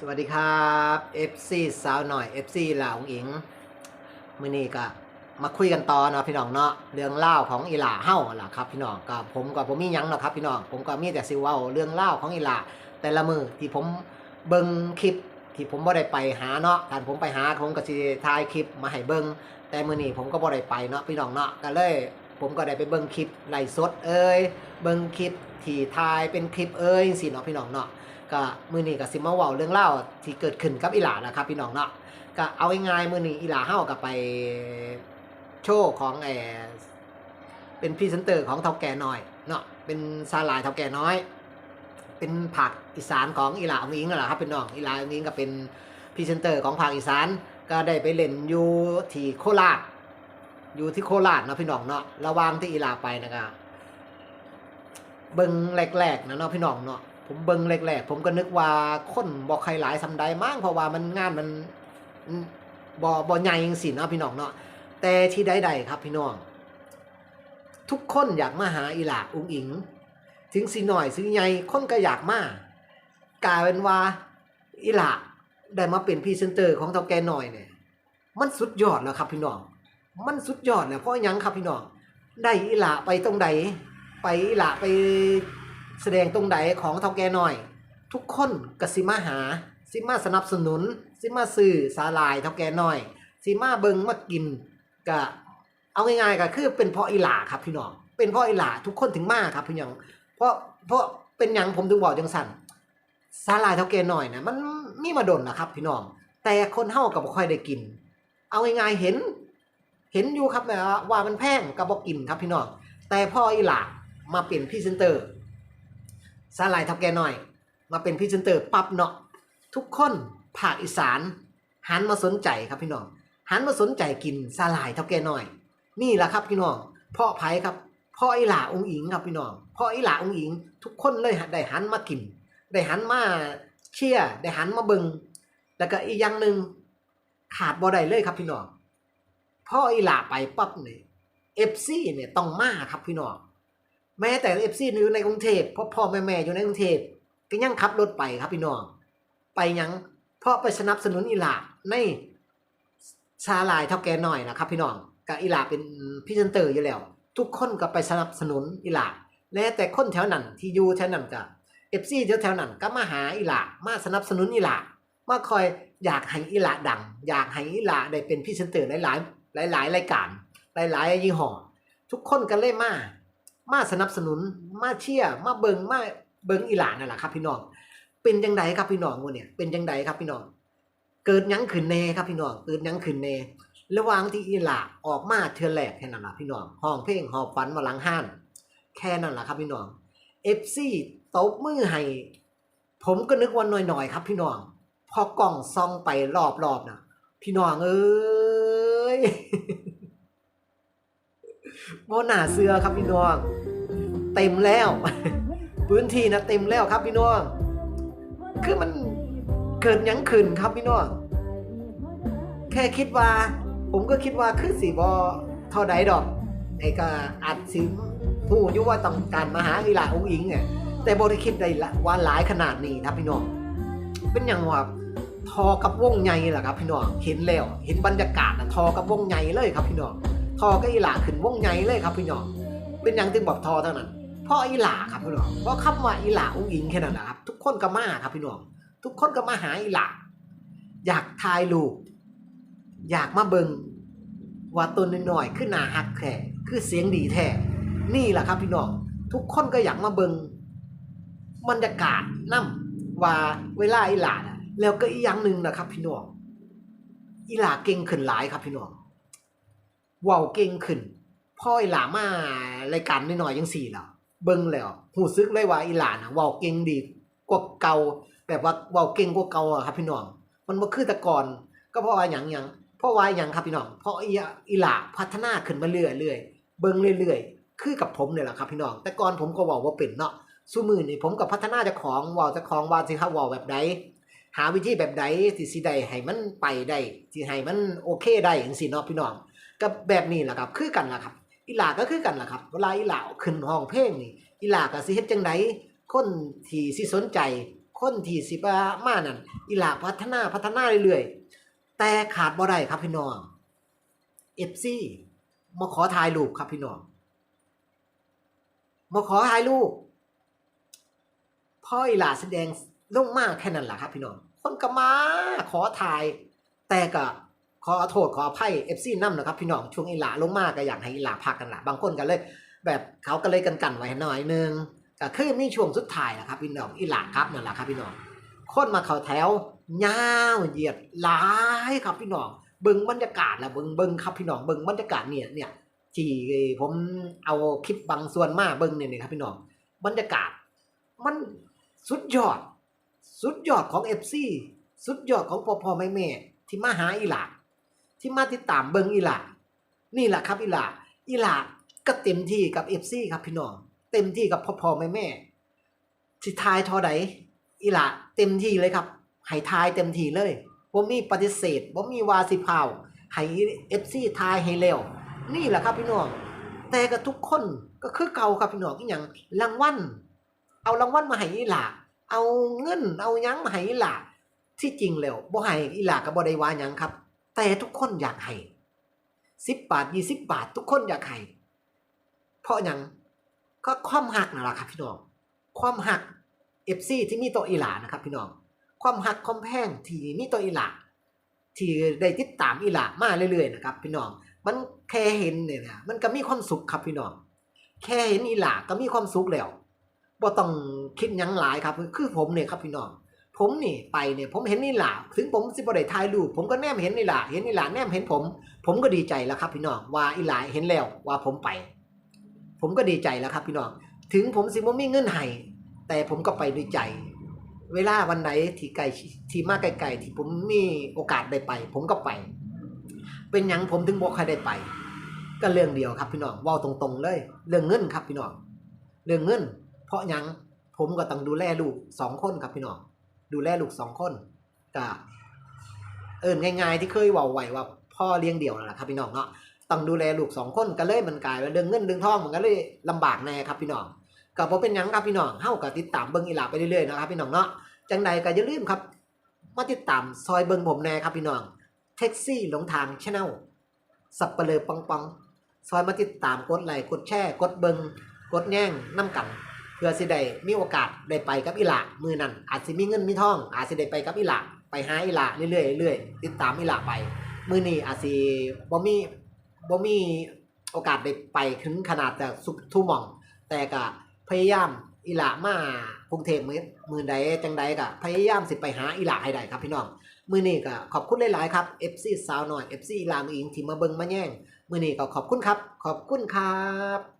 สวัสดีครับ FC สาวหน่อย FC ลาวองอิงมือนี้ก็มาคุยกันต่อเนาะพี่น้องเนาะเรื่องเล่าของอีหล่าเฮ้าล่ะครับพี่น้องก็ผมก็ผมมีหยังเนาะครับพี่น้องผมก็มีแต่สิเว้าเรื่องเล่าของอีหล่าแต่ละมือที่ผมเบิ่งคลิปที่ผมบ่ได้ไปหาเนาะการผมไปหาผมก็สิถ่ายคลิปมาให้เบิ่งแต่มือนี้ผมก็บ่ได้ไปเนาะพี่น้องเนาะก็เลย ผมก็ได้ไปเบิ่งคลิปไลฟ์สดเอ้ยเบิ่งคลิปที่ถ่ายเป็นคลิปเอ้ยสิเนาะพี่น้องเนาะ ก็มือนี้ก็สิมาเว้าเรื่องเล่าที่เกิดขึ้นกับอีหลานะครับ พี่น้องเนาะก็เอาง่ายๆมือนี้อีหลาเฮาก็ไปโชว์ของแอเป็นพรีเซนเตอร์ของเท่าแก่น้อยเนาะเป็นซาลายเท่าแก่น้อย เป็นผักอีสานของอีหลาองอิงนั่นแหละครับพี่น้องอีหลาองอิงก็เป็นพรีเซนเตอร์ของภาคอีสานก็ได้ไปเล่นอยู่ที่โคราชอยู่ที่โคราชนะพี่น้องเนาะระหว่างที่อีหลาไปนะครับเบิ่งแรกๆนะเนาะพี่น้องเนาะ ผมเบิ่งแรกๆผมก็นึกว่าคนบ่ใครหลายสำใดมั้งเพราะว่ามันงานมันอืมบ่บ่ใหญ่จังซี่เนาะพี่น้องเนาะแต่ที่ใดๆครับพี่น้อง ทุกคนอยากมาหาอีหลาอุ้งอิง ถึงสิหน่อยสิใหญ่คนก็อยากมากลายเป็นว่าอีหลาได้มาเป็นพรีเซนเตอร์ของเท่าแกหน่อยเนี่ยมันสุดยอดแล้วครับพี่น้อง มันสุดยอดแล้วเพราะยังครับพี่น้อง ได้อีหลาไปตรงใดไปอีหละไป แสดงตรงไหนของเท่าแก่น้อย ทุกคนกสิมาหาสิมาสนับสนุนสิมาซื้อสาลายเท่าแก่น้อยสิมาเบิงมากินก็เอาง่ายๆก็คือเป็นเพราะอีหลาครับพี่น้องเป็นเพราะอีหลาทุกคนถึงมาครับพี่น้องเพราะเพราะเป็นหยังผมถึงบอกจังสั่นสาลายเท่าแก่น้อยนะมันมีมาดนนะครับ พี่น้องแต่คนเฮาก็บ่ค่อยได้กิน เอาง่ายๆเห็น เห็นอยู่ครับว่ามันแพงก็บ่กินครับพี่น้องแต่พ่ออีหลามาเป็นพรีเซนเตอร์ สาลายทับแกหน่อย มาเป็นพรีเซนเตอร์ปั๊บเนาะทุกคนภาคอีสานหันมาสนใจครับพี่น้องหันมาสนใจกินสาลายทับแกหน่อย นี่แหละครับพี่น้องพ่อไผ่ครับพ่ออีหลาองอิงครับพี่น้องพ่ออีหลาองอิง ทุกคนเลยได้หันมากิน ได้หันมาเชียร์ได้หันมาเบิงแล้วก็อีกอย่างหนึ่งขาดบ่ได้เลยครับพี่น้องพ่ออีหลาไปปั๊บเนี่ยเอฟซีเนี่ยต้องมาครับพี่น้อง แม้แต่เอฟซีอยู่ในกรุงเทพพ่อพ่อแม่แม่อยู่ในกรุงเทพก็ยังขับรถไปครับพี่น้อง ไปยังเพราะไปสนับสนุนอีหลาในชาลายเท่าแก่หน่อยนะครับ พี่น้องกับอีหลาเป็นพรีเซนเตอร์อยู่แล้ว ทุกคนก็ไปสนับสนุนอีหลาและแต่คนแถวนั้นที่อยู่แถวนั้นก็เอฟซีแถวๆนั้นก็มาหาอีหลามาสนับสนุนอีหลามาคอยอยากให้อีหลาดัง อยากให้อีหลาได้เป็นพรีเซนเตอร์หลายๆ หลาย ๆ รายการหลายๆยี่ห้อทุกคนก็เลยมา มาสนับสนุนมาเชียร์มาเบิงมาเบิงอีหลานนั่นแหละครับ พี่น้อง เป็นจังไดครับพี่น้องวันเนี่ยเป็นจังไดครับพี่น้อง เกิดยังขึ้นแน่ครับพี่น้องเกิดยังขึ้นแน่ระหว่างที่อีหลาออกมาเทือแรกแค่นั้นแหละพี่น้องห้องเพลงหอบฝันมาลังห้านแค่นั้นแหละครับพี่น้องเอฟซีตบมือให้ผมก็นึกว่าหน่อยๆครับ พี่น้อง พอกล่องซองไปรอบๆนะพี่น้องเอ้ย โมหนาเสือครับพี่น้อง เต็มแล้ว พื้นที่นะเต็มแล้วครับพี่น้อง คือมันเกิดยังขึ้นครับพี่น้อง แค่คิดว่า ผมก็คิดว่าคือสีบอเท่าใดดอกไอ้ก็อาจสิผู้ยุว่าต้องการมาหาอีหลาองอิงเนี่ยแต่บริคิดได้ว่าหลายขนาดนี้ครับพี่น้อง เป็นอย่างว่าทอกับวงใหญ่แหละครับพี่น้อง เห็นแล้ว เห็นบรรยากาศนะทอกับวงใหญ่เลยครับพี่น้อง ทอก็อีหลาขึ้นวงใหญ่เลยครับพี่น้องเป็นยังถึงบอกทอเท่านั้นเพราะอีหลาครับพี่น้องเพราะคำว่าอีหลาอุ้งอิงแค่นั้นนะครับ ทุกคนก็มาครับพี่น้องทุกคนก็มาหาอีหลาอยากถ่ายรูปอยากมาเบิงว่าตัวน้อยๆขึ้นหนาฮักแท้คือเสียงดีแท้นี่แหละครับพี่น้องทุกคนก็อยากมาเบิงบรรยากาศนํว่าเวลาอีหลาน่ะแล้วก็อีกอย่างหนึ่งนะครับ พี่น้องอีหลาเก่งขึ้นหลายครับพี่น้อง เว้าเก่งขึ้นพ่ออีหลามารายการน้อยๆยังสี่แล้วเบิ่งแล้วหูซึกเลยว่าอีหลานะเว้าเก่งดีกว่าเก่าแบบว่าเว้าเก่งกว่าเก่าอะครับพี่น้อง มันบ่คือแต่ก่อนก็เพราะว่าหยังหยังเพราะว่าหยังครับพี่น้องเพราะอีอีหลาพัฒนาขึ้นมาเรื่อยๆเบิ่งเรื่อยๆ คือกับผมเนี่ยแหละครับพี่น้อง แต่ก่อนผมก็เว้าบ่เป็นเนาะซุมื้อนี้ผมก็พัฒนาจ้าของเว้าจ้าของว่าสิครับเว้าแบบใดหาวิธีแบบใดที่สิได้ให้มันไปได้สิให้มันโอเคได้จังซี่เนาะพี่น้อง ก็แบบนี้แหละครับคือกันล่ะครับ อีหลาก็คือกันล่ะครับ เวลาอีหลาขึ้นห้องเพลงนี่อีหลาก็สิเฮ็ดจังไดคนที่สิสนใจ คนที่สิบมานั่นอีหลาพัฒนาพัฒนาเรื่อยๆแต่ขาดบ่ได้ครับพี่น้อง FC มาขอถ่ายรูปครับพี่น้องมาขอถ่ายรูปพ่ออีหลาแสดงลงมากแค่นั้นแหละครับ พี่น้องคนก็มาขอถ่ายแต่ก็ ขอโทษขออภัย FC นํนะครับพี่น้องช่วงอีหลาลงมากก็อยากให้อีหลาพักกันละบางคนก็เลย แบบเขาก็เลยกันกันไว้หน่อยนึงก็คือมีช่วงสุดท้ายแหละครับ พี่น้องอีหลาครับนั่นแหละครับพี่น้องคนมาเขาแถวยาวเหยียดหลายครับพี่น้องเบิ่งบรรยากาศล้วเบิ่งเบิ่งครับพี่น้องเบิ่งบรรยากาศเนี่ยเนี่ยที่ผมเอาคลิปบางส่วนมาเบิ่งเนี่ยนี่ครับพี่น้องบรรยากาศ มันสุดยอด สุดยอดของ FC สุดยอดของพ่อพ่อแม่แม่ที่มาหาอีหลา ที่มาติดตามเบิงอีหลานี่แหละครับอีหลาอีหลาก็เต็มที่กับ FC ครับพี่น้องเต็มที่กับพ่อพ่อแม่แม่ที่ทายทอใดอีหละเต็มที่เลยครับให้ทายเต็มที่เลยผมมีปฏิเสธผมมีวาสิพาวให้เอฟซีทายให้เร็วนี่แหละครับพี่น้องแต่กับทุกคนก็คือเก่าครับพี่น้องอีหยังรางวัลเอารางวัลมาให้อีหละเอาเงินเอายังมาให้อีหละที่จริงแล้วบ่ให้อีหละก็บ่ได้ว่าหยังครับ แต่ทุกคนอยากให้สิบบาทยี่สิบบาท ทุกคนอยากให้เพราะยังก็ความหักนั่นแหละครับพี่น้อง ความหักเอฟซีที่มีตัวอีหลานะครับ พี่น้อง ความหักความแพงที่มีตัวอีหลาที่ได้ติดตามอีหลามาเรื่อยๆนะครับ พี่น้อง มันแค่เห็นเนี่ยนะมันก็มีความสุขครับพี่น้อง แค่เห็นอีหลาก็มีความสุขแล้วบ่ต้องคิดยังหลายครับ คือผมเนี่ยครับพี่น้อง ผมนี่ไปเนี่ยผมเห็นอีหลาถึงผมสิบได้ถ่ายรูปผมก็แนมเห็นอีหลาเห็นอีหลาแนมเห็นผม ผมก็ดีใจแล้วครับพี่น้องว่าอีหลาเห็นแล้วว่าผมไป ผมก็ดีใจแล้วครับพี่น้องถึงผมสิบ่มีเงินให้แต่ผมก็ไปด้วยใจ เวลาวันไหนที่ไกลที่มากไกลๆที่ผมมีโอกาสได้ไป ผมก็ไป เป็นหยังผมถึงบอกใครได้ไป ก็เรื่องเดียวครับพี่น้องว่าตรงๆเลย เรื่องเงินครับพี่น้องเรื่องเงิน เพราะยังผมก็ต้องดูแลลูกสองคนครับพี่น้อง ดูแลลูกสองคนก็เอินง่าย ๆ ที่เคยว่าไหวว่าพ่อเลี้ยงเดี่ยวนั่นแหละครับพี่น้องเนาะต้องดูแลลูกสองคนก็เลยมันกลายเป็นเรื่องเงินเรื่องทองมันก็เลยลำบากแน่ครับพี่น้องก็บ่เป็นหยังครับพี่น้องเฮาก็ติดตามเบิ่งอีหลาไปเรื่อยๆนะครับพี่น้องเนาะจังใดก็อย่าลืมครับมาติดตามซอยเบิ่งผมแน่ครับพี่น้องแท็กซี่หลงทางชาแนลสับเปลือปังปังซอยมาติดตามกดไลค์กดแชร์กดเบิ่งกดแย่งน้ำกัน เพื่อสิได้มีโอกาสได้ไปกับอีหลามือนั้นอาจสิมีเงินมีทอง อาจสิได้ไปกับอีหลาไปหาอีหลาเรื่อยๆเรื่อยๆติดตามอีหลาไป มือนี้อาจสิบ่มีบ่มีโอกาสได้ไปถึงขนาดแต่สุทุ่หมอง แต่ก็พยายามอีหลามากรุงเทพมือมือใดจังใดก็พยายามสิไปหาอีหลาให้ได้ครับพี่น้องมือนี้ก็ขอบคุณหลายๆครับ FC สาวหน่อย FC ลามอิงที่มาเบิ่งมาแย่งมือนี้ก็ขอบคุณครับ ขอบคุณครับ